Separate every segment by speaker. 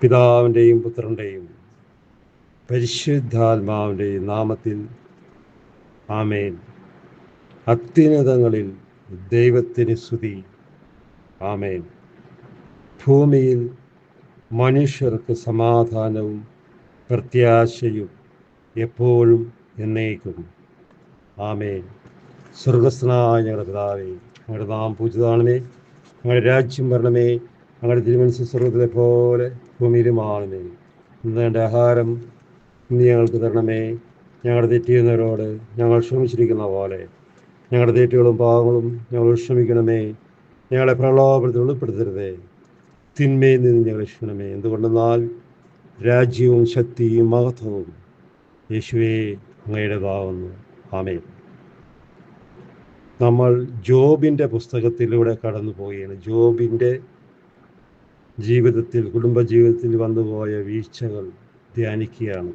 Speaker 1: പിതാവിന്റെയും പുത്രന്റെയും പരിശുദ്ധാത്മാവിന്റെയും നാമത്തിൽ ആമേൻ. അത്യുന്നതങ്ങളിൽ ദൈവത്തിന് സ്തുതി. ആമേൻ. ഭൂമിയിൽ മനുഷ്യർക്ക് സമാധാനവും പ്രത്യാശയും എപ്പോഴും എന്നേക്കും. ആമേൻ. സ്വർഗസ്നായ ഞങ്ങളുടെ പിതാവേ ഞങ്ങളുടെ നാം പൂജിതാണമേ ഞങ്ങളുടെ രാജ്യം വരണമേ. ഞങ്ങളുടെ തിരുമനസ് സ്വർഗത്തിലെ പോലെ ഭൂമിയിലുമാണമേ ഇന്ന് എന്റെ ആഹാരം ഇന്ന് ഞങ്ങൾക്ക് തരണമേ. ഞങ്ങളുടെ തെറ്റിയുന്നവരോട് ഞങ്ങൾ ക്ഷമിച്ചിരിക്കുന്ന പോലെ. ഞങ്ങളുടെ തെറ്റുകളും പാവങ്ങളും ഞങ്ങൾ ക്ഷമിക്കണമേ. ഞങ്ങളെ പ്രലോഭനത്തിൽ ഉൾപ്പെടുത്തരുതേ തിന്മയിൽ നിന്ന് ഞങ്ങൾ രക്ഷിക്കണമേ. എന്തുകൊണ്ടെന്നാൽ രാജ്യവും ശക്തിയും മഹത്വവും യേശുവേ അങ്ങയുടേതാവുന്നു ആമേ നമ്മൾ ജോബിന്റെ പുസ്തകത്തിലൂടെ കടന്നു പോവുകയാണ് ജോബിന്റെ ജീവിതത്തിൽ കുടുംബജീവിതത്തിൽ വന്നുപോയ വീഴ്ചകൾ ധ്യാനിക്കുകയാണ്.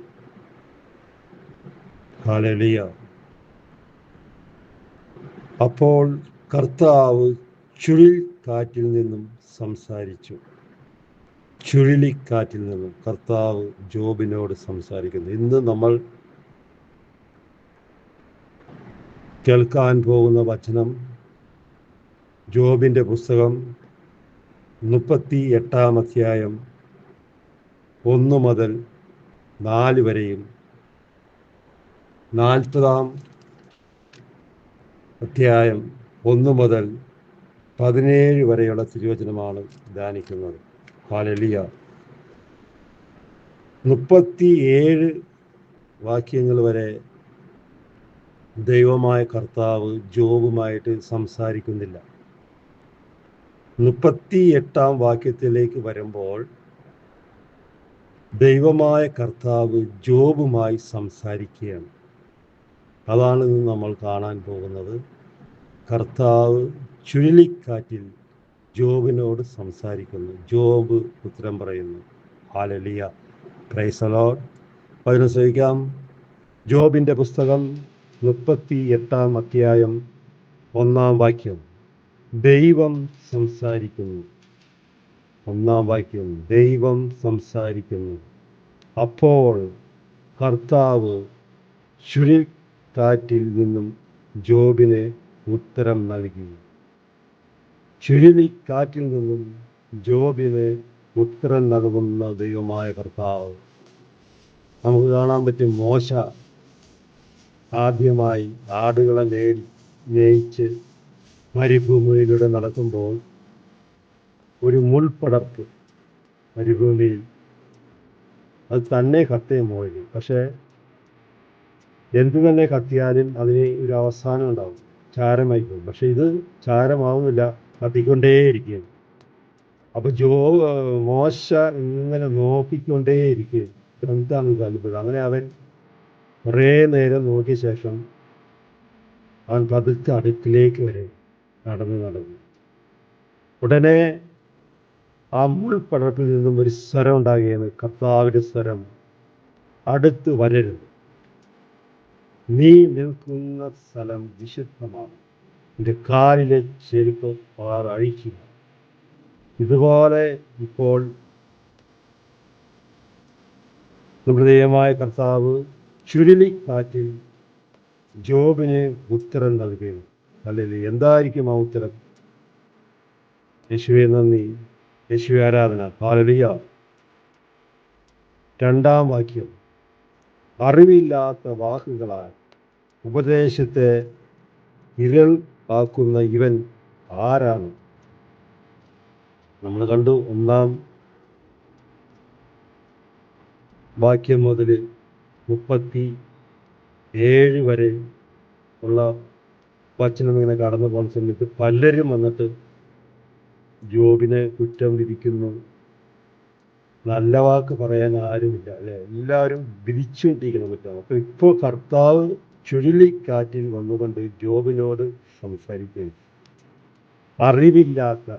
Speaker 1: ഹാലലിയ അപ്പോൾ കർത്താവ് ചുഴി കാറ്റിൽ നിന്നും സംസാരിച്ചു. ചുഴലിക്കാറ്റിൽ നിന്നും കർത്താവ് ജോബിനോട് സംസാരിക്കുന്നു. ഇന്ന് നമ്മൾ കേൾക്കാൻ പോകുന്ന വചനം ജോബിന്റെ പുസ്തകം മുപ്പത്തി എട്ടാം അധ്യായം ഒന്ന് മുതൽ നാല് വരെയും നാൽപ്പതാം അധ്യായം ഒന്ന് മുതൽ പതിനേഴ് വരെയുള്ള തിരുവചനമാണ് ധ്യാനിക്കുന്നത്. പാലലിയ മുപ്പത്തി ഏഴ് വാക്യങ്ങൾ വരെ ദൈവമായ കർത്താവ് ജോബുമായിട്ട് സംസാരിക്കുന്നില്ല. മുപ്പത്തി എട്ടാം വാക്യത്തിലേക്ക് വരുമ്പോൾ ദൈവമായ കർത്താവ് ജോബുമായി സംസാരിക്കുകയാണ്. അതാണ് ഇന്ന് നമ്മൾ കാണാൻ പോകുന്നത്. കർത്താവ് ചുഴലിക്കാറ്റിൽ ജോബിനോട് സംസാരിക്കുന്നു. ജോബ് ഉത്തരം പറയുന്നു. ഹാലലിയ പ്രൈസലോഡ് അതിന് ശ്രമിക്കാം ജോബിന്റെ പുസ്തകം മുപ്പത്തി എട്ടാം അധ്യായം ഒന്നാം വാക്യം. ദൈവം സംസാരിക്കുന്നു. ഒന്നാം വാക്യം ദൈവം സംസാരിക്കുന്നു. അപ്പോൾ കർത്താവ് ചുഴലിക്കാറ്റിൽ നിന്നും ജോബിന് ഉത്തരം നൽകി. ചുഴലിക്കാറ്റിൽ നിന്നും ജോബിന് ഉത്തരം നൽകുന്ന ദൈവമായ കർത്താവ്. നമുക്ക് കാണാൻ പറ്റും മോശ ആദ്യമായി ആടുകളെ നേടി നയിച്ച് മരുഭൂമിയിലൂടെ നടക്കുമ്പോൾ ഒരു മുൾപ്പടർപ്പ് മരുഭൂമിയിൽ. അത് തന്നെ കത്തേ മോഴി പക്ഷേ എന്ത് തന്നെ കത്തിയാലും അതിന് ഒരു അവസാനം ഉണ്ടാവും. ചാരമായി പോകും പക്ഷെ ഇത് ചാരമാവുന്നില്ല. കത്തിക്കൊണ്ടേയിരിക്കുകയാണ് അപ്പൊ ജോ മോശ ഇങ്ങനെ നോക്കിക്കൊണ്ടേയിരിക്കുകയും എന്താണ് താല്പര്യം അങ്ങനെ അവൻ കുറേ നേരം നോക്കിയ ശേഷം അവൻ പതുക്കെ അടുക്കിലേക്ക് വരെ നടന്ന് നടന്നു. ഉടനെ ആ മുൾപ്പടത്തിൽ നിന്നും ഒരു സ്വരം ഉണ്ടാകുകയാണ്. കർത്താവിന്റെ സ്വരം. അടുത്ത് വരരുത്. നീ നിൽക്കുന്ന സ്ഥലം വിശുദ്ധമാണ്. എന്റെ കാലിലെ ചെരുപ്പ് പാർ അഴിക്കുക ഇതുപോലെ ഇപ്പോൾ ദൈവമായ കർത്താവ് ചുരുളിക്കാറ്റിൽ ജോബിന് ഉത്തരം നൽകുകയും അല്ലെങ്കിൽ എന്തായിരിക്കും ആ ഉത്തരം? യേശുവെ നന്ദി. യേശുവെ ആരാധന. ഹാലലിയ രണ്ടാം വാക്യം. അറിവില്ലാത്ത വാക്കുകളാൽ ഉപദേശത്തെ ഇരൾ ആക്കുന്ന ഇവൻ ആരാണ്? നമ്മൾ കണ്ടു ഒന്നാം വാക്യം മുതൽ മുപ്പത്തി ഏഴ് വരെ ഉള്ള വചനം ഇങ്ങനെ കടന്നു പോകുന്ന സമയത്ത് പലരും വന്നിട്ട് ജോബിനെ കുറ്റം വിധിക്കുന്നു. നല്ല വാക്ക് പറയാൻ ആരുമില്ല അല്ലെ? എല്ലാവരും വിധിച്ചുകൊണ്ടിരിക്കുന്ന കുറ്റം. അപ്പൊ ഇപ്പോൾ കർത്താവ് ചുഴലിക്കാറ്റിൽ വന്നുകൊണ്ട് ജോബിനോട് സംസാരിക്കുകയും അറിവില്ലാത്ത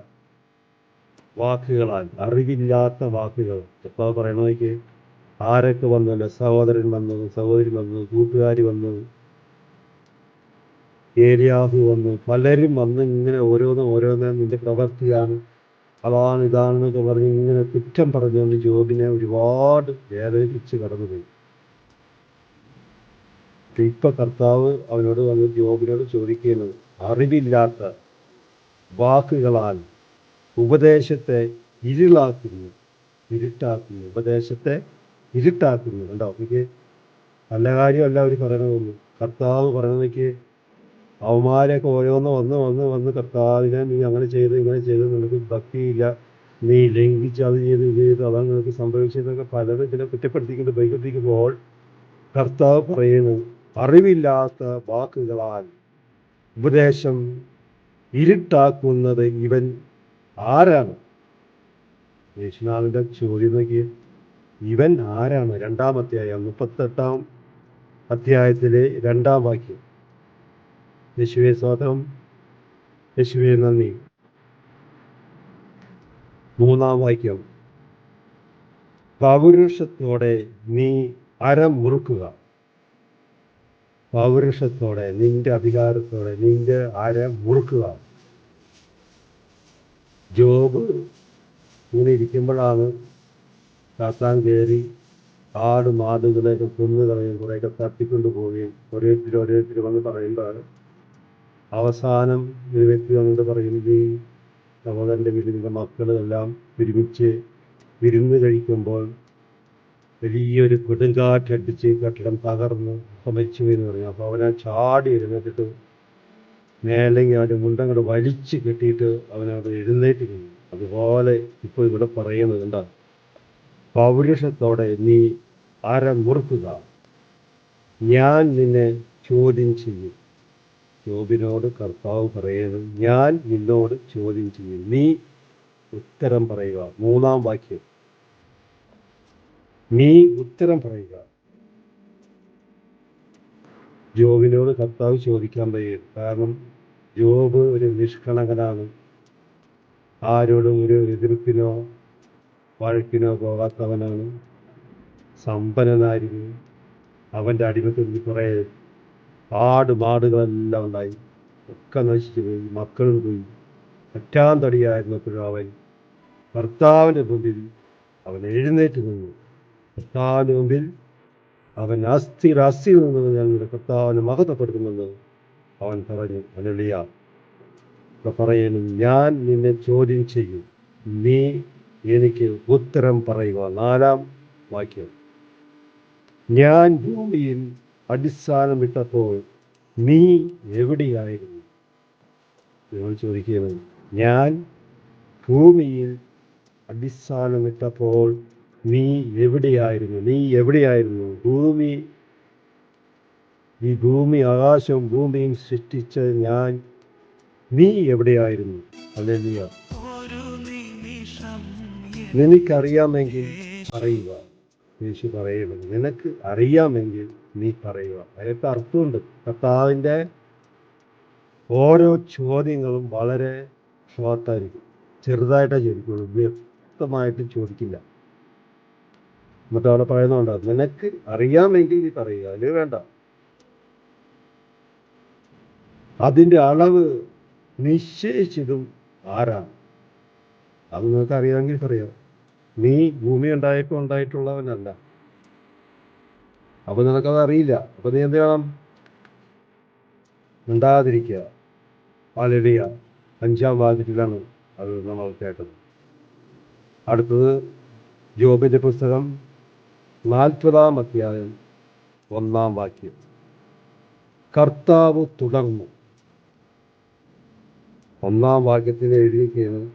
Speaker 1: വാക്കുകളാൽ അറിവില്ലാത്ത വാക്കുകൾ. കർത്താവ് പറയണമെങ്കിൽ ആരൊക്കെ വന്നല്ലോ സഹോദരൻ വന്നത് സഹോദരി വന്നത് കൂട്ടുകാരി വന്നത് ഏരിയാഹു വന്നു. പലരും വന്ന് ഇങ്ങനെ ഓരോന്നും ഓരോന്നും നിന്റെ പ്രവൃത്തിയാണ്. അതാണ് ഇതാണെന്നൊക്കെ പറഞ്ഞ് ഇങ്ങനെ കുറ്റം പറഞ്ഞുകൊണ്ട് ജോബിനെ ഒരുപാട് വേദനിപ്പിച്ച് കടന്നുപോയി. ഇപ്പൊ കർത്താവ് അവനോട് വന്ന് ജോബിനോട് ചോദിക്കുന്നത് അറിവില്ലാത്ത വാക്കുകളാൽ ഉപദേശത്തെ ഇരുളാക്കുന്നു ഇരുട്ടാക്കുന്നു ഉപദേശത്തെ ഇരുട്ടാക്കുന്നു. കണ്ടോ? എനിക്ക് നല്ല കാര്യമല്ല അവർ പറയണതൊന്നും. കർത്താവ് പറയുന്നതൊക്കെ അവന്മാരെയൊക്കെ ഓരോന്ന് വന്ന് വന്ന് വന്ന് കർത്താവിനെ നീ അങ്ങനെ ചെയ്ത് ഇങ്ങനെ ചെയ്ത് നിനക്ക് ഭക്തിയില്ല. നീ ലംഘിച്ച് അത് ചെയ്ത് ഇത് ചെയ്ത് അതാണ് നിനക്ക് സംഭവിച്ചതൊക്കെ പലരും ഇതിനെ കുറ്റപ്പെടുത്തിക്കൊണ്ട് ബൈക്കെത്തിക്കുമ്പോൾ കർത്താവ് പറയുന്നു അറിവില്ലാത്ത വാക്കുകളാൽ ഉപദേശം ഇരുട്ടാക്കുന്നത് ഇവൻ ആരാണ്? യേശുനാഥിന്റെ ചോദ്യം നോക്കി ഇവൻ ആരാണ്? രണ്ടാം അധ്യായം മുപ്പത്തെട്ടാം അധ്യായത്തിലെ രണ്ടാം വാക്യം. യേശുവെ സ്വാഗതം. യേശുവെ നന്ദി. മൂന്നാം വാക്യം. പൗരുഷത്തോടെ നീ അരം മുറുക്കുക. പൗരുഷത്തോടെ നിന്റെ അധികാരത്തോടെ നിന്റെ അരം മുറുക്കുക. ജോബ് ഇങ്ങനെ ഇരിക്കുമ്പോഴാണ് കാത്താൻ കയറി ആട് മാതുകളെയൊക്കെ കൊന്നു കളയും കുറേയൊക്കെ തട്ടിക്കൊണ്ടു പോവുകയും ഓരോരുത്തർ ഓരോരുത്തർ വന്ന് പറയുമ്പോഴാണ് അവസാനം ഒരു വ്യക്തി വന്നിട്ട് പറയുന്നത് ഈ സഹോദരന്റെ വീട്ടിലെ മക്കളെല്ലാം ഒരുമിച്ച് വിരുന്ന് കഴിക്കുമ്പോൾ വലിയൊരു കൊടുങ്കാറ്റടിച്ച് കെട്ടിടം തകർന്ന് മരിച്ചു എന്ന് പറഞ്ഞു അപ്പോൾ അവനെ ചാടി എഴുന്നേറ്റിട്ട് മേലെങ്കിൽ അവന്റെ മുണ്ടങ്ങട് വലിച്ച് കെട്ടിയിട്ട് അവനവിടെ എഴുന്നേറ്റ് കഴിഞ്ഞു അതുപോലെ ഇപ്പോൾ ഇവിടെ പറയുന്നത് എന്താ? പൗരുഷത്തോടെ നീ അരമുറുക്കുക. ഞാൻ നിന്നെ ചോദ്യം ചെയ്യും. ജോബിനോട് കർത്താവ് പറയുന്നത് ഞാൻ നിന്നോട് ചോദ്യം ചെയ്യും നീ ഉത്തരം പറയുക. മൂന്നാം വാക്യം. നീ ഉത്തരം പറയുക. ജോബിനോട് കർത്താവ് ചോദിക്കാൻ കഴിയും കാരണം ജോബ് ഒരു നിഷ്കളങ്കനാണ്. ആരോടും ഒരു എതിർപ്പിനോ വഴക്കിനോ പോകാത്തവനാണ്. സമ്പന്നനായിരുന്നു അവന്റെ അടിമത്തിൽ കുറേ ആട് മാടുകളെല്ലാം ഉണ്ടായി. ഒക്കെ നശിച്ചു പോയി. മക്കളും പോയി. പറ്റാൻ തടിയായിരുന്നപ്പോഴും അവൻ ഭർത്താവിന്റെ മുമ്പിൽ അവൻ എഴുന്നേറ്റ് നിന്നു. കർത്താവിന്റെ മുമ്പിൽ അവൻ അസ്ഥി അസ്ഥി നിന്നത് ഞങ്ങളുടെ കർത്താവിനെ മഹത്വപ്പെടുത്തുമെന്ന് അവൻ പറഞ്ഞു. അനുളിയ പറയുന്നു ഞാൻ നിന്നെ ചോദ്യം ചെയ്യും. നീ എനിക്ക് ഉത്തരം പറയുക. നാലാം വാക്യം. ഞാൻ ഭൂമിയിൽ അടിസ്ഥാനമിട്ടപ്പോൾ നീ എവിടെയായിരുന്നു? നിങ്ങൾ ചോദിക്കുന്നത് ഞാൻ ഭൂമിയിൽ അടിസ്ഥാനമിട്ടപ്പോൾ നീ എവിടെയായിരുന്നു? നീ എവിടെയായിരുന്നു? ഭൂമി ഈ ഭൂമി ആകാശവും ഭൂമിയും സൃഷ്ടിച്ച ഞാൻ നീ എവിടെയായിരുന്നു? അല്ലെങ്കിൽ നിനക്കറിയാമെങ്കിൽ പറയുക യേശു പറയുന്നത് നിനക്ക് അറിയാമെങ്കിൽ നീ പറയുക. അതിനൊക്കെ അർത്ഥമുണ്ട്. കർത്താവിന്റെ ഓരോ ചോദ്യങ്ങളും വളരെ ഷോർട്ടായിരിക്കും ചെറുതായിട്ടേ ചോദിക്കുള്ളൂ. വ്യക്തമായിട്ട് ചോദിക്കില്ല. എന്നിട്ട് അവിടെ പറയുന്നുണ്ട് നിനക്ക് അറിയാമെങ്കിൽ നീ പറയുക. അല്ലെങ്കിൽ വേണ്ട. അതിന്റെ അളവ് നിശ്ചയിച്ചതും ആരാണ്? അത് നിങ്ങൾക്ക് അറിയാമെങ്കിൽ പറയാം. നീ ഭൂമി ഉണ്ടായപ്പോൾ ഉണ്ടായിട്ടുള്ളവനല്ല. അപ്പൊ നിനക്കത് അറിയില്ല അപ്പൊ നീ എന്ത് ചെയ്യണം? ഉണ്ടാതിരിക്കുക പാലടിയ അഞ്ചാം വാതിലാണ് അത് നമ്മൾ കേട്ടത്. അടുത്തത് ജോബിന്റെ പുസ്തകം നാൽപ്പതാം അധ്യായം ഒന്നാം വാക്യം. കർത്താവ് തുടർന്നു ഒന്നാം വാക്യത്തിൽ എഴുതിയിരിക്കുന്നത്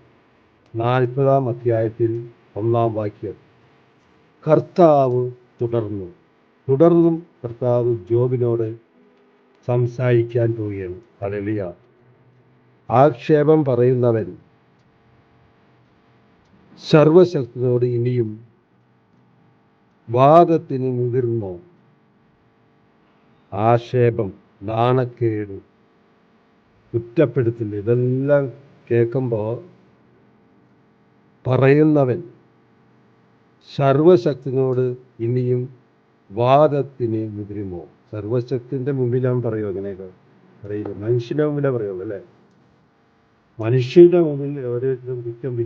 Speaker 1: നാൽപ്പതാം അധ്യായത്തിൽ ഒന്നാം വാക്യം. കർത്താവ് തുടർന്നു. തുടർന്നും കർത്താവ് ജോബിനോട് സംസാരിക്കാൻ പോവുകയാണ്. അലലിയ ആക്ഷേപം പറയുന്നവൻ സർവശക്തിനോട് ഇനിയും വാദത്തിന് മുതിർന്നോ? ആക്ഷേപം നാണക്കേട് കുറ്റപ്പെടുത്തുന്നു ഇതെല്ലാം കേൾക്കുമ്പോൾ പറയുന്നവൻ സർവശക്തിനോട് ഇനിയും വാദത്തിന് മുതിരുമോ സർവശക്തിന്റെ മുമ്പിലാണ് പറയുമോ അങ്ങനെയൊക്കെ അറിയില്ല. മനുഷ്യന്റെ മുമ്പിലേ പറയുള്ളൂ അല്ലേ? മനുഷ്യന്റെ മുമ്പിൽ ഓരോരുത്തരും കുറ്റം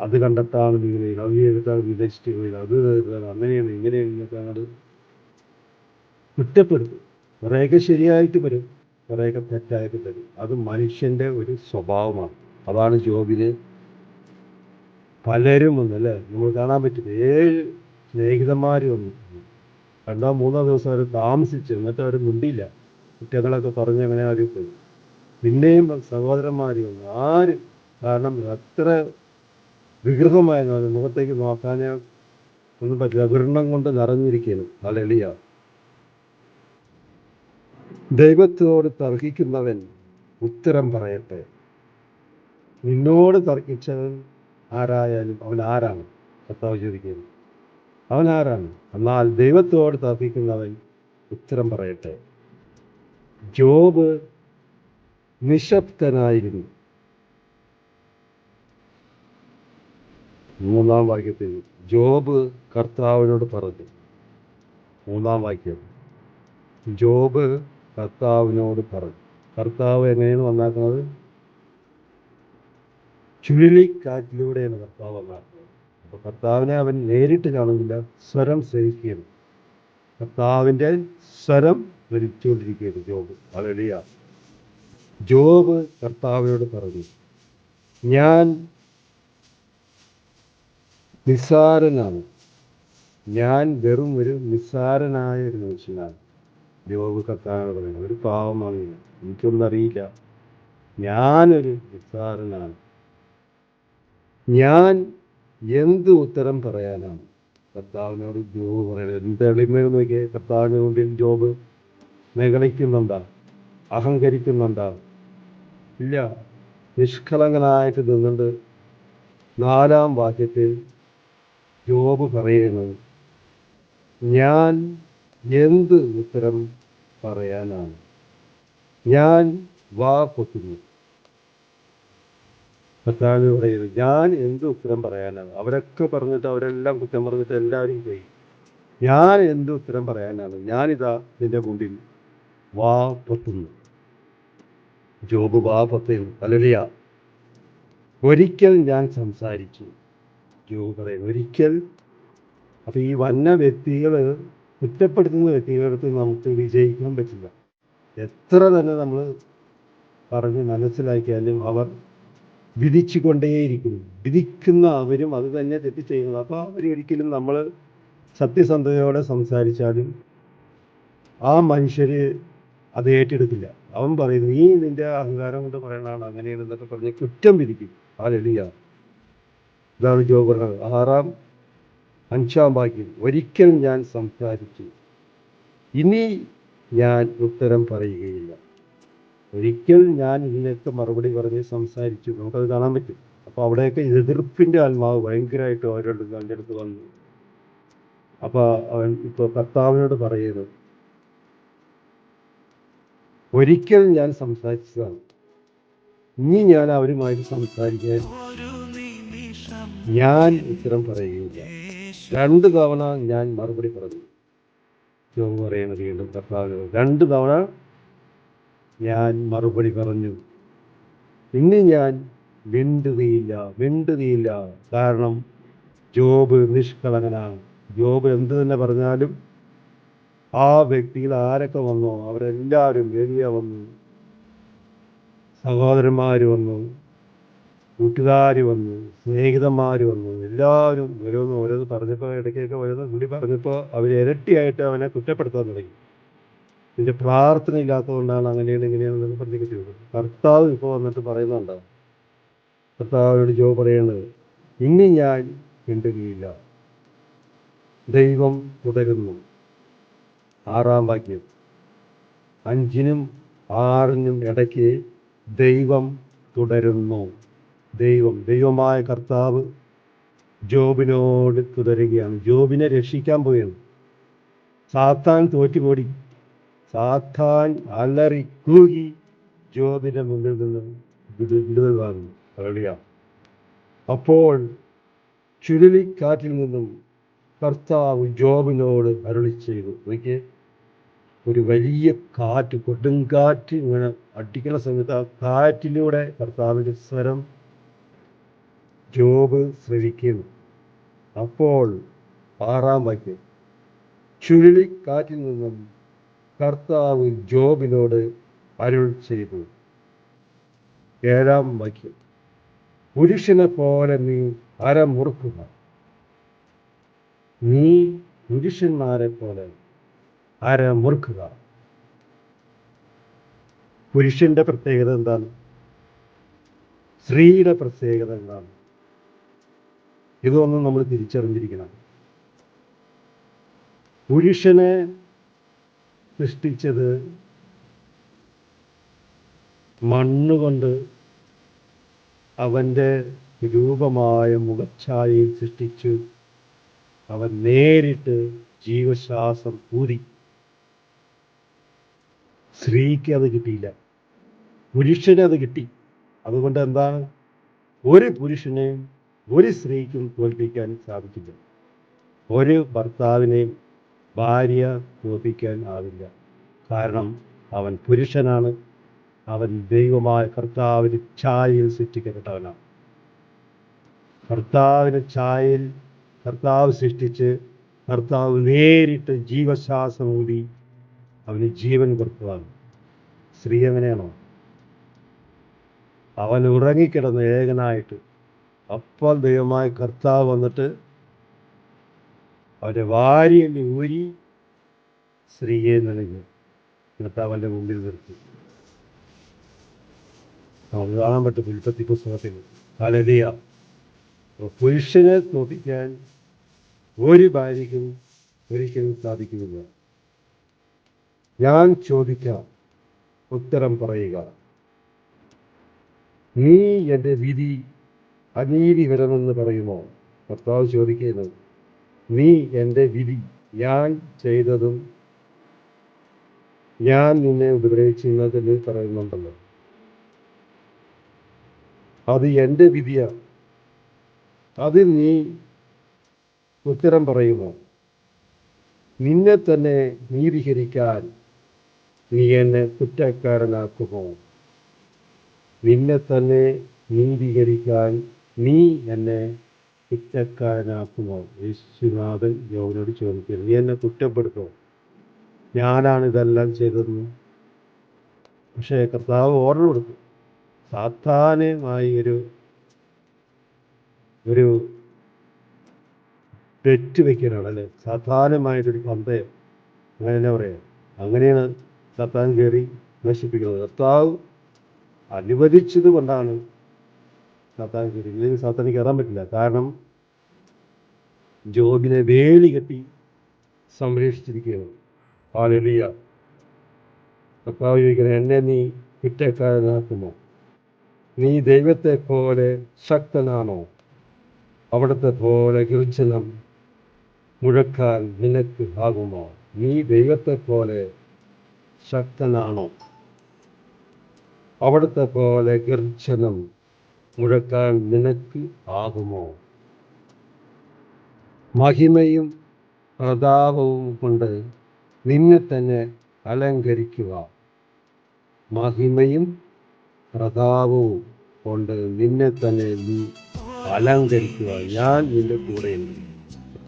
Speaker 1: അത് കണ്ടെത്താൻ ഇങ്ങനെ അത് ചെയ്തിട്ടാണ് വിദേശിച്ച് പോയത് അത് അങ്ങനെയാണ് ഇങ്ങനെയാണ് അത് കുറ്റപ്പെടുത്തും കുറേയൊക്കെ ശരിയായിട്ട് വരും. കുറേയൊക്കെ തെറ്റായിട്ട് വരും. അത് മനുഷ്യന്റെ ഒരു സ്വഭാവമാണ്. അതാണ് ജോബിന് പലരും വന്നു അല്ലേ നമ്മൾ കാണാൻ പറ്റും ഏഴ് സ്നേഹിതന്മാർ വന്നു. രണ്ടോ മൂന്നോ ദിവസം അവർ താമസിച്ചു എന്നിട്ട് അവർ മിണ്ടിയില്ല. കുറ്റങ്ങളൊക്കെ പറഞ്ഞ് അങ്ങനെ അവർ പോയി. പിന്നെയും സഹോദരന്മാർ വന്നു. ആരും? കാരണം അത്ര വികൃതമായ മുഖത്തേക്ക് നോക്കാനേ ഒന്നും പറ്റില്ല. വിവരണം കൊണ്ട് നിറഞ്ഞിരിക്കുന്നു നല്ല എളിയ. ദൈവത്തോട് തർക്കിക്കുന്നവൻ ഉത്തരം പറയട്ടെ. നിന്നോട് തർക്കിച്ചവൻ ആരായാലും അവൻ ആരാണ്? കർത്താവ് ചോദിക്കുന്നത് അവൻ ആരാണ്? എന്നാൽ ദൈവത്തോട് തർക്കിക്കുന്നവൻ ഉത്തരം പറയട്ടെ. ജോബ് നിശബ്ദനായിരുന്നു. മൂന്നാം വാക്യത്തിൽ ജോബ് കർത്താവിനോട് പറഞ്ഞു. മൂന്നാം വാക്യം. ജോബ് കർത്താവിനോട് പറഞ്ഞു. കർത്താവ് എങ്ങനെയാണ് വന്നാക്കുന്നത്? ചുഴലിക്കാറ്റിലൂടെയാണ് കർത്താവ് വന്നത്. അപ്പോൾ കർത്താവിനെ അവൻ നേരിട്ട് കാണുന്നില്ല സ്വരം സഹിക്കുകയാണ്. കർത്താവിന്റെ സ്വരം ധരിച്ചുകൊണ്ടിരിക്കുകയാണ് ജോബ്. അതെ ജോബ് കർത്താവിനോട് പറഞ്ഞു ഞാൻ നിസ്സാരനാണ്. ഞാൻ വെറും ഒരു നിസ്സാരനായ ഒരു മനുഷ്യനാണ്. ജോബ് കർത്താവിനോട് പറയുന്നത് ഒരു പാവമാണ് എനിക്കൊന്നും അറിയില്ല. ഞാനൊരു നിസ്സാരനാണ്. ഞാൻ എന്ത് ഉത്തരം പറയാനാണ്? കർത്താവിനോട് ജോബ് പറയുന്നത് എന്ത് എളിമയെന്ന് നോക്കിയാൽ കർത്താവിന് മുമ്പിൽ ജോബ് നിഗളിക്കുന്നുണ്ടാ അഹങ്കരിക്കുന്നുണ്ടാ? ഇല്ല. നിഷ്കളങ്കനായിട്ട് നിന്നുകൊണ്ട് നാലാം വാക്യത്തിൽ ജോബ് പറയുന്നത് ഞാൻ എന്ത് ഉത്തരം പറയാനാണ്? ഞാൻ വാ പൊത്തുന്നു കർത്താവ് പറയുന്നത് ഞാൻ എന്ത് ഉത്തരം പറയാനാണ്? അവരൊക്കെ പറഞ്ഞിട്ട് അവരെല്ലാം കുറ്റം പറഞ്ഞിട്ട് എല്ലാവരും പോയി. ഞാൻ എന്ത് ഉത്തരം പറയാനാണ്? ഞാനിതാ നിന്റെ മുമ്പിൽ വാ പൊത്തുന്നു. ജോബ് വാ പൊത്തുന്നു. അലലിയ ഒരിക്കൽ ഞാൻ സംസാരിച്ചു. ജോബ് പറയുന്നു ഒരിക്കൽ? അപ്പൊ ഈ വന്ന വ്യക്തികൾ കുറ്റപ്പെടുത്തുന്ന വ്യക്തികളടുത്ത് നമുക്ക് വിജയിക്കാൻ പറ്റില്ല. എത്ര തന്നെ നമ്മൾ പറഞ്ഞ് മനസ്സിലാക്കിയാലും അവർ വിധിച്ചു കൊണ്ടേയിരിക്കുന്നു വിധിക്കുന്ന അവരും അത് തന്നെ തെറ്റ് ചെയ്യുന്നത് അപ്പോൾ അവരൊരിക്കലും നമ്മൾ സത്യസന്ധതയോടെ സംസാരിച്ചാലും ആ മനുഷ്യര് അത് ഏറ്റെടുക്കില്ല. അവൻ പറയുന്നു നീ നിന്റെ അഹങ്കാരം കൊണ്ട് പറയണതാണ് അങ്ങനെയാണ് എന്നൊക്കെ പറഞ്ഞ് കുറ്റം വിധിക്കും. ആ ലളിയ ഇതാണ് ജോ പറഞ്ഞത്. ആറാം അഞ്ചാം വാക്യം. ഒരിക്കലും ഞാൻ സംസാരിച്ചു. ഇനി ഞാൻ ഉത്തരം പറയുകയില്ല. ഒരിക്കൽ ഞാൻ ഇതിനൊക്കെ മറുപടി പറഞ്ഞ് സംസാരിച്ചു. നമുക്കത് കാണാൻ പറ്റും. അപ്പോൾ അവിടെയൊക്കെ എതിർപ്പിന്റെ ആത്മാവ് ഭയങ്കരമായിട്ട് അവരുടെ അവന്റെ അടുത്ത് വന്നു. അപ്പോൾ അവൻ ഇപ്പോൾ കർത്താവിനോട് പറയുന്നത് ഒരിക്കൽ ഞാൻ സംസാരിച്ചതാണ്. ഇനി ഞാൻ അവരുമായിട്ട് സംസാരിക്കാൻ ഞാൻ ഉത്തരം പറയുകയില്ല. രണ്ട് തവണ ഞാൻ മറുപടി പറഞ്ഞു. പറയുന്നത് വീണ്ടും കർത്താവിനോട്. രണ്ട് തവണ ഞാൻ മറുപടി പറഞ്ഞു. ഇനി ഞാൻ മിണ്ടുകയില്ല മിണ്ടുകയില്ല. കാരണം ജോബ് നിഷ്കളങ്കനാണ്. ജോബ് എന്ത് തന്നെ പറഞ്ഞാലും ആ വ്യക്തിയിൽ ആരൊക്കെ വന്നോ അവരെല്ലാവരും വലിയ വന്നു. സഹോദരന്മാർ വന്നു കൂട്ടുകാർ വന്നു സ്നേഹിതന്മാർ വന്നു. എല്ലാവരും ഓരോന്ന് ഓരോന്ന് പറഞ്ഞപ്പോൾ ഇടയ്ക്കൊക്കെ ഓരോന്ന് കൂടി പറഞ്ഞപ്പോൾ അവർ ഇരട്ടിയായിട്ട് അവനെ കുറ്റപ്പെടുത്താൻ തുടങ്ങി. നിന്റെ പ്രാർത്ഥന ഇല്ലാത്തതുകൊണ്ടാണ് അങ്ങനെയാണ് ഇങ്ങനെയാണെന്ന് പ്രതികരിച്ചു കർത്താവ് ഇപ്പോൾ വന്നിട്ട് പറയുന്നുണ്ടാവും കർത്താവിനോട് ജോ പറയുന്നത് ഇനി ഞാൻ മിണ്ടുകയില്ല. ദൈവം തുടരുന്നു ആറാം വാക്യം. അഞ്ചിനും ആറിനും ഇടയ്ക്ക് ദൈവം തുടരുന്നു. ദൈവം ദൈവമായ കർത്താവ് ജോബിനോട് തുടരുകയാണ്. ജോബിനെ രക്ഷിക്കാൻ പോവുകയാണ്. സാത്താൻ തോറ്റുപോടി. സാത്താൻ അലറി കൂകി ജോബിന്റെ മുന്നിൽ നിന്ന് വിടു വിടുതൽ അറിയാം അപ്പോൾ ചുഴലിക്കാറ്റിൽ നിന്നും കർത്താവ് ജോബിനോട് അരുളി ചെയ്തു. എനിക്ക് ഒരു വലിയ കാറ്റ് കൊടുങ്കാറ്റ് ഇങ്ങനെ അടിക്കുന്ന സമയത്ത് ആ കാറ്റിലൂടെ കർത്താവിന്റെ സ്വരം ജോബ് ശ്രവിക്കുന്നു. അപ്പോൾ ആറാം വാക്യം ചുഴലിക്കാറ്റിൽ നിന്നും കർത്താവ് ജോബിനോട് അരുൾ ചെയ്തു. ഏഴാം വാക്യം. പുരുഷനെ പോലെ നീ അരമുറുക്കുക. നീ പുരുഷന്മാരെ പോലെ അരമുറുക്കുക. പുരുഷന്റെ പ്രത്യേകത എന്താണ്? സ്ത്രീയുടെ പ്രത്യേകത എന്താണ്? ഇതൊന്നും നമ്മൾ തിരിച്ചറിഞ്ഞിരിക്കണം. പുരുഷനെ സൃഷ്ടിച്ചത് മണ്ണുകൊണ്ട് അവന്റെ രൂപമായ മുഖച്ഛായയിൽ സൃഷ്ടിച്ചു അവൻ നേരിട്ട് ജീവശ്വാസം ഊതി. സ്ത്രീക്ക് അത് കിട്ടിയില്ല. പുരുഷന് അത് കിട്ടി. അതുകൊണ്ട് എന്താ? ഒരു പുരുഷനെയും ഒരു സ്ത്രീക്കും തോൽപ്പിക്കാൻ സാധിക്കില്ല. ഒരു ഭർത്താവിനെയും ഭാര്യ കോപിക്കാൻ ആവില്ല. കാരണം അവൻ പുരുഷനാണ്. അവൻ ദൈവമായ കർത്താവിന് ഛായയിൽ സൃഷ്ടിക്കപ്പെട്ടവനാണ്. കർത്താവിന് ഛായയിൽ കർത്താവ് സൃഷ്ടിച്ച് കർത്താവ് നേരിട്ട് ജീവശ്വാസം കൂടി അവന് ജീവൻ കൊടുത്തതാണ്. സ്ത്രീ എങ്ങനെയാണോ? അവൻ ഉറങ്ങിക്കിടന്ന് ഏകനായിട്ട്. അപ്പോൾ ദൈവമായ കർത്താവ് വന്നിട്ട് അവന്റെ വാരി ഊരി സ്ത്രീയെ നനഞ്ഞു. കർത്താവിന്റെ മുമ്പിൽ നിർത്തി. നമുക്ക് കാണാൻ പറ്റും ഉൽപ്പത്തി പുസ്തകത്തിൽ കാലലിയ പുരുഷനെ തോപ്പിക്കാൻ ഒരു ഭാര്യയ്ക്കും ഒരിക്കലും സാധിക്കുന്നില്ല. ഞാൻ ചോദിക്കാം ഉത്തരം പറയുക. നീ എന്റെ വിധി അനീതി വരണമെന്ന് പറയുമോ? ഭർത്താവ് ചോദിക്കുന്നത് നീ എന്റെ വിധി. ഞാൻ ചെയ്തതും ഞാൻ നിന്നെ ഉപദേശിക്കുന്നതിൽ പറയുന്നുണ്ടല്ലോ. അത് എന്റെ വിധിയാണ് അത് നീ ഉത്തരം പറയുമോ? നിന്നെ തന്നെ നീതീകരിക്കാൻ നീ എന്നെ കുറ്റക്കാരനാക്കുമോ? നിന്നെ തന്നെ നീതീകരിക്കാൻ നീ എന്നെ കുറ്റക്കാരനാക്കുമോ യേശുനാഥൻ യോവനോട് ചോദിക്കുന്നു നീ എന്നെ കുറ്റപ്പെടുത്തുമോ ഞാനാണ് ഇതെല്ലാം ചെയ്തതെന്ന്. പക്ഷേ കർത്താവ് ഓർഡർ കൊടുത്തു സാധാരണമായി ഒരു ഒരു പെറ്റ് വയ്ക്കാനാണ് അല്ലേ? സാധാരണമായിട്ടൊരു പന്തയം. അങ്ങനെ തന്നെ പറയാം? അങ്ങനെയാണ് സത്താൻ കയറി നശിപ്പിക്കുന്നത്. കർത്താവ് അനുവദിച്ചത് കൊണ്ടാണ് സാത്താൻ കയറി ഇല്ലെങ്കിൽ സാത്താൻ കയറാൻ പറ്റില്ല. കാരണം ജോബിനെ വേലി കെട്ടി സംരക്ഷിച്ചിരിക്കുകയാണ്. ആലിയ കർത്താവ് ചോദിക്കുന്നത് എന്നെ നീ കുറ്റക്കാരനാക്കുമോ? നീ ദൈവത്തെ പോലെ ശക്തനാണോ? അവിടുത്തെ പോലെ ഗർജനം മുഴക്കാൻ നിനക്ക് ആകുമോ? നീ ദൈവത്തെ പോലെ ശക്തനാണോ? അവിടുത്തെ പോലെ ഗർജനം മുഴക്കാൻ നിനക്ക് ആകുമോ? മഹിമയും പ്രതാപവും കൊണ്ട് നിന്നെ തന്നെ അലങ്കരിക്കുക. മഹിമയും പ്രതാപവും കൊണ്ട് നിന്നെ തന്നെ നീ അലങ്കരിക്കുക. ഞാൻ നിന്റെ കൂടെയുണ്ട്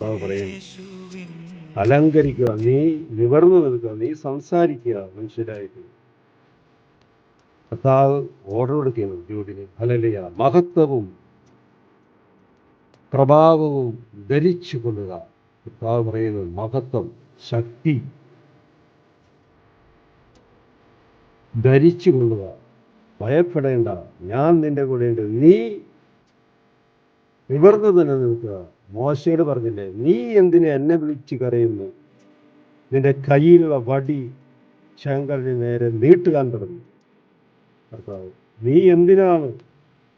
Speaker 2: യേശുവിൻ
Speaker 1: അലങ്കരിക്കുക. നീ നിവർന്നു നിൽക്കുക നീ സംസാരിക്കുക മനുഷ്യരായിട്ട്. കർത്താവ് ഓർഡർ കൊടുക്കുന്നു ജൂഡിന് ഫലലിയ മഹത്വവും പ്രഭാവവും ധരിച്ചു കൊള്ളുക. കർത്താവ് പറയുന്നു മഹത്വം ശക്തി ധരിച്ചു കൊള്ളുക. ഭയപ്പെടേണ്ട. ഞാൻ നിന്റെ കൂടെ ഉണ്ട്. നീ നിവർന്നു തന്നെ നിൽക്കുക. മോശയോട് പറഞ്ഞില്ലേ നീ എന്തിനെ എന്നെ വിളിച്ച് കരയുന്നു? നിന്റെ കയ്യിലുള്ള വടി ശങ്കറിന് നേരെ നീട്ടുകാൻ തുടങ്ങി. കർത്താവ്. നീ എന്തിനാണ്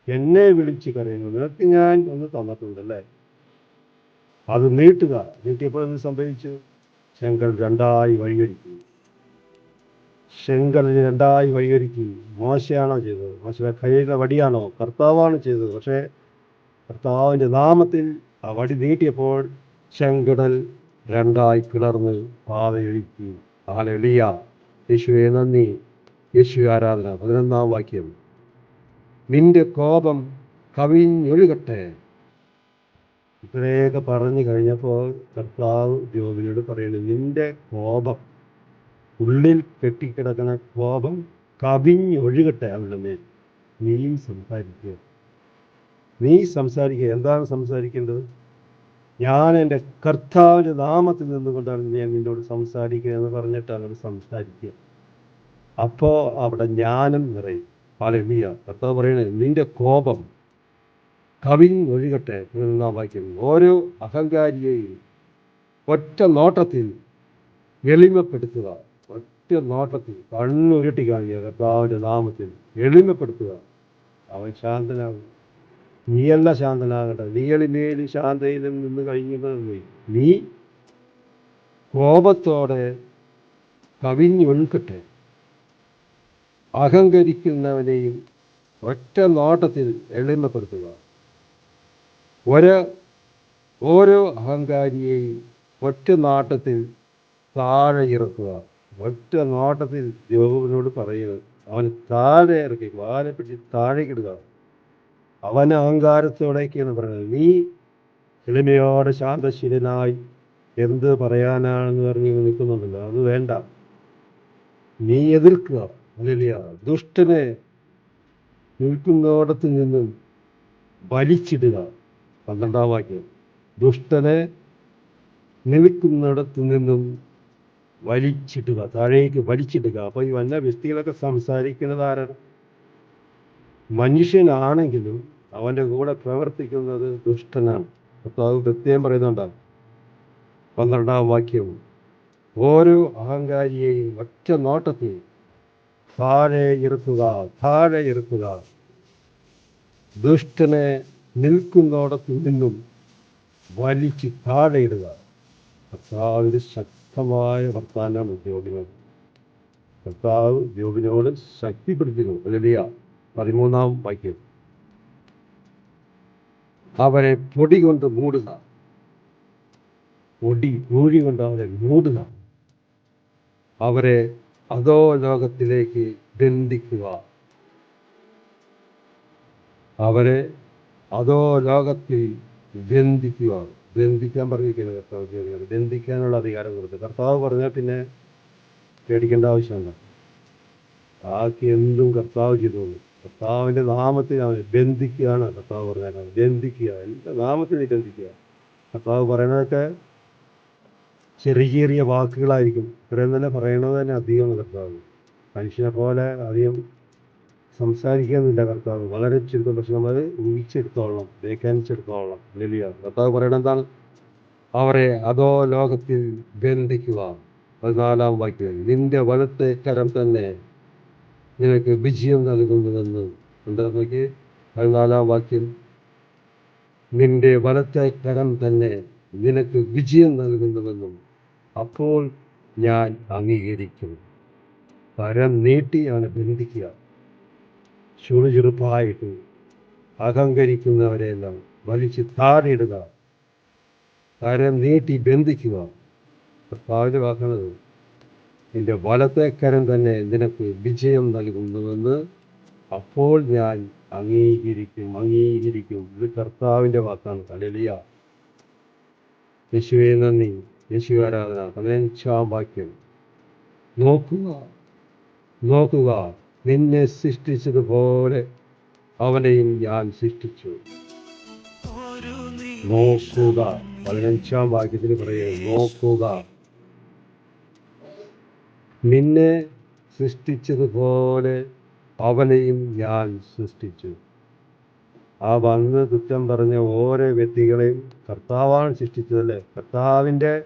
Speaker 1: എന്നെ വിളിച്ച് കരയുന്നത്? നിനക്ക് ഞാൻ ഒന്ന് തന്നിട്ടുണ്ടല്ലേ? അത് നീട്ടുക. നീട്ടിയപ്പോൾ എന്ത് സംഭവിച്ചു? ശങ്കർ രണ്ടായി വഴിയൊരുക്കി. ശങ്കറിന് രണ്ടായി വഴിയൊരുക്കി. മോശയാണോ ചെയ്തത്? മോശയുടെ കയ്യിലെ വടിയാണോ? കർത്താവാണ് ചെയ്തത്. പക്ഷേ കർത്താവിന്റെ നാമത്തിൽ ആ വടി നീട്ടിയപ്പോൾ ചെങ്കടൽ രണ്ടായി പിളർന്ന് പാതയൊഴുക്കി ആലെളിയ യേശുവേ നന്ദി. യേശു ആരാധന പതിനൊന്നാം വാക്യം. നിന്റെ കോപം കവിഞ്ഞൊഴുകട്ടെ. ഇത്രയൊക്കെ പറഞ്ഞു കഴിഞ്ഞപ്പോൾ കർത്താവ് ജോബിനോട് പറയുന്നത് നിന്റെ കോപം ഉള്ളിൽ കെട്ടിക്കിടക്കുന്ന കോപം കവിഞ്ഞൊഴുകട്ടെ അവളുടെ മേൽ നീ സംസാരിക്കുക. നീ സംസാരിക്കുക. എന്താണ് സംസാരിക്കേണ്ടത്? ഞാൻ എന്റെ കർത്താവിന്റെ നാമത്തിൽ നിന്നുകൊണ്ടാണ് ഞാൻ നിന്നോട് സംസാരിക്കുക എന്ന് പറഞ്ഞിട്ടാണ് സംസാരിക്കുക. അപ്പോൾ അവിടെ ജ്ഞാനം നിറയും. പാലമിയ കർത്താവ് പറയണത് നിന്റെ കോപം കവിഞ്ഞൊഴുകട്ടെ നാം വായിക്കുന്നു. ഓരോ അഹങ്കാരിയെയും ഒറ്റ നോട്ടത്തിൽ എളിമപ്പെടുത്തുക. ഒറ്റ നോട്ടത്തിൽ കണ്ണുരുട്ടി കാണിയ കർത്താവിന്റെ നാമത്തിൽ എളിമപ്പെടുത്തുക. അവൻ ശാന്തനാകും. നീയല്ല ശാന്തനാകട്ടെ. നീ എളിമേലും ശാന്തയിലും നിന്ന് കഴിഞ്ഞത് നീ കോപത്തോടെ കവിഞ്ഞൊഴുക്കട്ടെ. അഹങ്കരിക്കുന്നവനെയും ഒറ്റ നോട്ടത്തിൽ എളിമപ്പെടുത്തുക. ഒരു ഓരോ അഹങ്കാരിയെയും ഒറ്റ നാട്ടത്തിൽ താഴെ ഇറക്കുക. ഒറ്റ നോട്ടത്തിൽ ദേവനോട് പറയുക. അവന് താഴെ ഇറക്കി വാലെ പിടിച്ച് താഴെ ഇടുക. അവൻ അഹങ്കാരത്തോടേക്കാണ് പറയുന്നത്. നീ എളിമയോടെ ശാന്തശീലനായി എന്ത് പറയാനാണെന്ന് പറഞ്ഞ് നിൽക്കുന്നുണ്ടല്ലോ. അത് വേണ്ട. നീ എതിർക്കുക. ദുഷ്ടനെ നിൽക്കുന്നിടത്ത് നിന്നും വലിച്ചിടുക. പന്ത്രണ്ടാം വാക്യം. ദുഷ്ടനെ നിൽക്കുന്നിടത്ത് നിന്നും വലിച്ചിടുക. താഴേക്ക് വലിച്ചിടുക. അപ്പോൾ ഈ വന്ന വ്യക്തികളൊക്കെ സംസാരിക്കുന്നത് ആരാണ്? മനുഷ്യനാണെങ്കിലും അവന്റെ കൂടെ പ്രവർത്തിക്കുന്നത് ദുഷ്ടനാണ്. കർത്താവ് പ്രത്യേകം പറയുന്നുണ്ടാവും പന്ത്രണ്ടാം വാക്യവും ഓരോ അഹങ്കാരിയെയും ഒറ്റ നോട്ടത്തിൽ താഴെ ഇറക്കുക താഴെ ഇറക്കുക. ദുഷ്ടനെ നിൽക്കുന്നോടത്തു നിന്നും വലിച്ച് താഴെ ഇടുക. കർത്താവിന് ശക്തമായ വർത്താനമാണ് ജോബിനോട് കർത്താവ് ജോബിനോട് ശക്തിപ്പെടുത്തുന്നു വലിയ പതിമൂന്നാം വാക്യം. അവരെ പൊടി കൊണ്ട് മൂടുക. പൊടി മൂഴി കൊണ്ട് അവരെ മൂടുക. അവരെ അധോ ലോകത്തിലേക്ക് ബന്ധിക്കുക അവരെ അതോ ലോകത്തിൽ ബന്ധിക്കുക ബന്ധിക്കാൻ പറഞ്ഞിരിക്കുന്നത് കർത്താവ് ബന്ധിക്കാനുള്ള അധികാരം കൊടുത്തു. കർത്താവ് പറഞ്ഞാൽ പിന്നെ പേടിക്കേണ്ട ആവശ്യമില്ല. ബാക്കി എന്തും കർത്താവ് ചെയ്തു കർത്താവിന്റെ നാമത്തിൽ അവനെ ബന്ധിക്കുകയാണ് കർത്താവ് പറഞ്ഞാൽ. ബന്ധിക്കുക എന്റെ നാമത്തിൽ ബന്ധിക്കുക കർത്താവ് പറയുന്നതൊക്കെ ചെറിയ ചെറിയ വാക്കുകളായിരിക്കും. ഇത്രയും തന്നെ പറയണത് തന്നെ അധികം കർത്താവ്. മനുഷ്യനെ പോലെ അധികം സംസാരിക്കുന്നില്ല കർത്താവ്. വളരെ ചുരുക്കം പക്ഷെ നമ്മൾ ഊഹിച്ചെടുത്തോളണം വ്യാഖ്യാനിച്ചെടുത്തോളണം. വലിയ കർത്താവ് പറയണത് എന്താണ്? അവരെ അതോ ലോകത്തിൽ ബന്ധിക്കുക. പതിനാലാം വാക്യം നിന്റെ വലത്തെ കരം തന്നെ നിനക്ക് വിജയം നൽകുന്നതെന്ന്. എന്താ നോക്കി പതിനാലാം വാക്യം നിന്റെ വലത്തെ കരം തന്നെ നിനക്ക് വിജയം നൽകുന്നുവെന്നും അപ്പോൾ ഞാൻ അംഗീകരിക്കും. കരം നീട്ടി അവനെ ബന്ധിക്കുക. ചുറുചുറുപ്പായിട്ട് അഹങ്കരിക്കുന്നവരെല്ലാം വലിച്ച് താഴെയിടുക. കരം നീട്ടി ബന്ധിക്കുക. കർത്താവിന്റെ വാക്കണത് നിന്റെ വലത്തെ കരം തന്നെ നിനക്ക് വിജയം നൽകുന്നുവെന്ന് അപ്പോൾ ഞാൻ അംഗീകരിക്കും അംഗീകരിക്കും. ഇത് കർത്താവിന്റെ വാക്കാണ്. കലലിയ യേശുവെ നന്ദി. യേശു ആരാധന പതിനഞ്ചാം വാക്യം. നോക്കുക. നോക്കുക. നിന്നെ സൃഷ്ടിച്ചതുപോലെ അവനെയും ഞാൻ സൃഷ്ടിച്ചു. നോക്കുക. പതിനഞ്ചാം വാക്യത്തിന് പറയുക നോക്കുക. നിന്നെ സൃഷ്ടിച്ചതുപോലെ അവനെയും ഞാൻ സൃഷ്ടിച്ചു. ആ വന്ന് കുറ്റം പറഞ്ഞ ഓരോ വ്യക്തികളെയും കർത്താവാണ് സൃഷ്ടിച്ചതല്ലേ? കർത്താവിന്റെ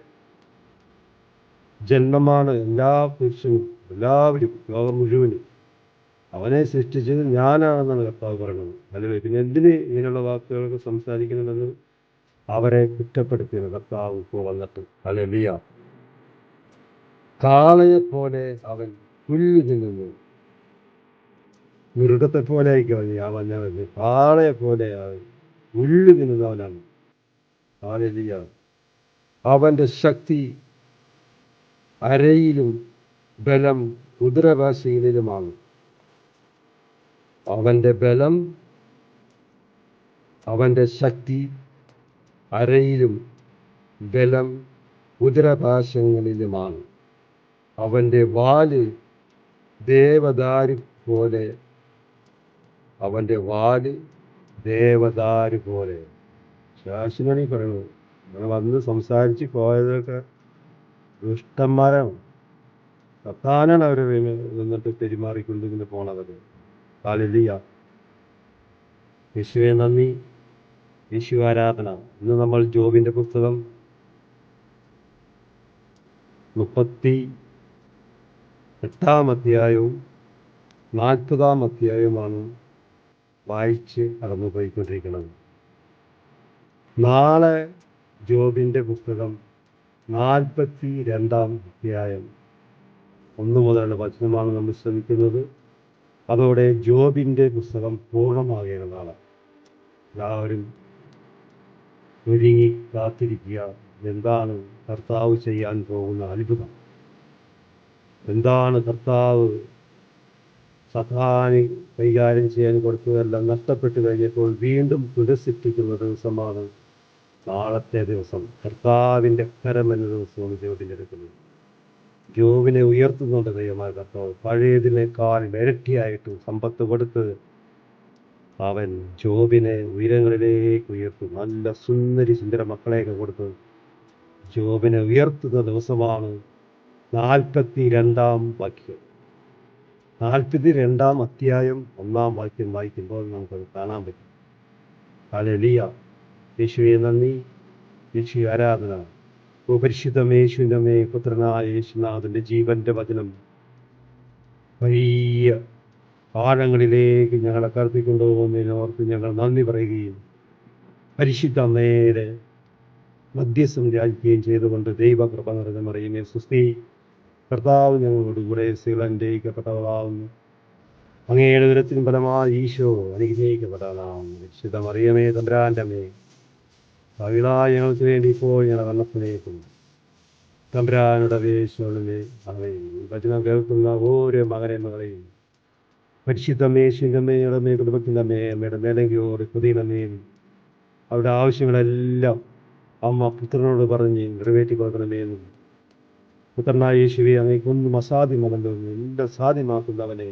Speaker 1: ജന്മമാണ് എല്ലാ പുരുഷനും എല്ലാവരും ലോകം മുഴുവനും. അവനെ സൃഷ്ടിച്ചത് ഞാനാണെന്നാണ് കർത്താവ് പറയുന്നത്. അല്ലേ പിന്നെ എന്തിന് ഇങ്ങനെയുള്ള വാക്കുകളൊക്കെ സംസാരിക്കുന്നുണ്ടെന്ന് അവരെ കുറ്റപ്പെടുത്തിയത് കർത്താവ് ഇപ്പോൾ വന്നിട്ട്. അലലിയ കാളയെ പോലെ അവൻ പുല്ല് തിന്നുന്നു മൃഗത്തെ പോലെ ആയിരിക്കും ആ വന്നവന് കാളയെ പോലെ അവൻ പുല്ല് തിന്നുന്നവനാണ് അവന്റെ ശക്തി അരയിലും ബലം ഉദരവാസികളിലുമാണ് അവന്റെ ബലം അവന്റെ ശക്തി അരയിലും ബലം കുതിരപാശങ്ങളിലുമാണ്. അവന്റെ വാൽ ദേവദാരി പോലെ അവന്റെ വാൽ ദേവദാരി പോലെ. ശാശ്വതി പറയുന്നു നമ്മൾ വന്ന് സംസാരിച്ച് പോയതൊക്കെ ദുഷ്ടന്മാരാണ്. സത്താനാണ് അവർ നിന്നിട്ട് പെരുമാറിക്കൊണ്ട് ഇങ്ങനെ പോണത്. കാലില്ല യേശുവെ നന്ദി. യേശു ആരാധന. ഇന്ന് നമ്മൾ ജോബിന്റെ പുസ്തകം മുപ്പത്തി എട്ടാം അധ്യായവും നാൽപ്പതാം അധ്യായവുമാണ് വായിച്ച് കടന്നു പോയിക്കൊണ്ടിരിക്കുന്നത് നാളെ ജോബിന്റെ പുസ്തകം നാൽപ്പത്തി രണ്ടാം അധ്യായം. ഒന്ന് മുതലുള്ള വചനമാണ് നമ്മൾ ശ്രമിക്കുന്നത്. അതോടെ ജോബിന്റെ പുസ്തകം പൂർണമാകേണ്ടതാണ്. എല്ലാവരും ഒരുങ്ങി കാത്തിരിക്കുക. എന്താണ് കർത്താവ് ചെയ്യാൻ പോകുന്ന അത്ഭുതം? എന്താണ് കർത്താവ് സഹാനി കൈകാര്യം ചെയ്യാൻ കൊടുത്തതെല്ലാം നഷ്ടപ്പെട്ടു കഴിഞ്ഞപ്പോൾ വീണ്ടും പുനഃസിപ്പിക്കുന്ന ദിവസമാണ് നാളത്തെ ദിവസം കർത്താവിന്റെ കരം എന്ന ദിവസവും ജോബിന്റെ എടുക്കുന്നത് ജോബിനെ ഉയർത്തുന്നുണ്ട് ദൈവമായ കർത്താവ്. പഴയതിനേക്കാൾ ഇരട്ടിയായിട്ട് സമ്പത്ത് കൊടുത്ത് അവൻ ജോബിനെ ഉയരങ്ങളിലേക്ക് ഉയർത്തും. നല്ല സുന്ദരി സുന്ദര മക്കളെയൊക്കെ കൊടുത്ത് ജോബിനെ ഉയർത്തുന്ന ദിവസമാണ് നാൽപ്പത്തി രണ്ടാം വാക്യം. നാൽപ്പത്തി രണ്ടാം അധ്യായം ഒന്നാം വാക്യം വായിക്കുമ്പോൾ നമുക്കത് കാണാൻ പറ്റും. ഹല്ലേലൂയ. യേശുവെ നന്ദി. യേശു ആരാധന. ഉപരിഷിതം യേശുവിന്റെ മേ പുത്രനായ യേശുനാഥന്റെ ജീവന്റെ വചനം. വലിയ ആഴങ്ങളിലേക്ക് ഞങ്ങളെ കടത്തിക്കൊണ്ടുപോകുന്നതിന് ഓർത്ത് ഞങ്ങൾ നന്ദി പറയുകയും പരിശുദ്ധ നേരെ മധ്യസ്ഥം രാജിക്കുകയും ചെയ്തുകൊണ്ട് ദൈവകൃപ നിറഞ്ഞ മറിയുമേ സുസ്തി കർത്താവ് ഞങ്ങളോട് കൂടെ ശീലൻജയിക്കപ്പെട്ടവളാവുന്നു അങ്ങയുടെ ദുരത്തിന് ഫലമായി ഈശോ അനുഗ്രഹിക്കപ്പെട്ടവളാവുന്നു. വിശുദ്ധ മറിയമേ തമ്പുരാന്റെ മേ അവിളായ ഞങ്ങൾക്ക് വേണ്ടി ഇപ്പോൾ ഞങ്ങളുടെ സ്നേഹിക്കുന്നു തമ്പുരാനുടെ വേശോളിനെ അവയും വചനം കേൾക്കുന്ന ഓരോ മകനെ മകളെയും പരിശുദ്ധ മേശിന്റെ മേ കുടുംബത്തിന്റെ മേ അമ്മയുടെ മേലെങ്കിയോട് പുതിയമേയും അവരുടെ ആവശ്യങ്ങളെല്ലാം അമ്മ പുത്രനോട് പറഞ്ഞ് നിറവേറ്റി കൊടുക്കണമേന്നും പുത്രനായ യേശുവെ അങ്ങേക്കൊന്നും അസാധ്യമല്ലോ എല്ലാം സാധ്യമാക്കുന്നവനെ?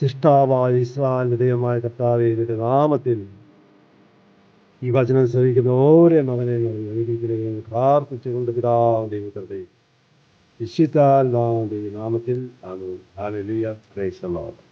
Speaker 1: സൃഷ്ടാവായ ഇസ്രായേലിന്റെ ദൈവമായ കർത്താവേ നാമത്തിൽ ഈ വചനം ശ്രദ്ധിക്കുന്ന ഓരോ മകനെ പ്രാർത്ഥിച്ചുകൊണ്ട് പിതാവ് പുത്രത്തെ വിശുദ്ധാൽ നാമത്തിൽ. Praise the Lord